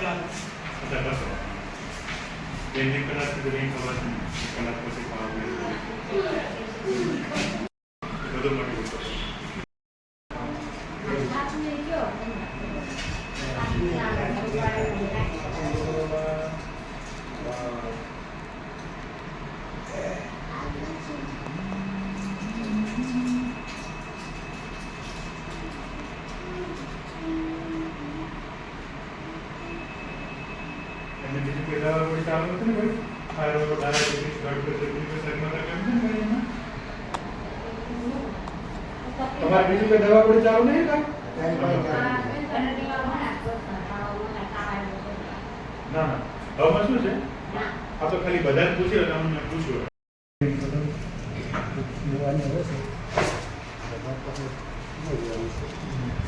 la otra persona. Vende con la que viene con la que con la que se va a ver. Thank you. અને બીજું કોઈ દવા કોઈ ચાલુ નથી ને કોઈ થાઇરોઇડ ડાયાબિટીસ બ્લડ પ્રેશર બીજું કોઈ શરીરમાં તકલીફ નથી ને એમાં? તમારે બીજું કોઈ દવા કોઈ ચાલુ નહીં કાંઈ? ના ના. હવામાં શું છે? આ તો ખાલી બધાને પૂછ્યું એટલે અમને પૂછ્યું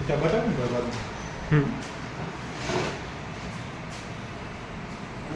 બતાવો ને બરાબર અને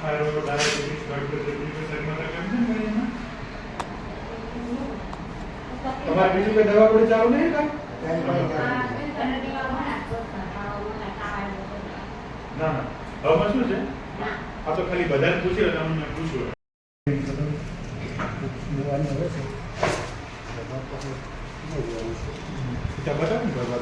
બીજું શરીરમાં તકલીફ એમાં? તમારે બીજું કોઈ દવા કોઈ ચાલુ નહીં? ના ના. હવામાં શું છે? આ તો ખાલી બધાને પૂછ્યું અમને પૂછ્યું. ત્યાં બતાવો ને બરાબર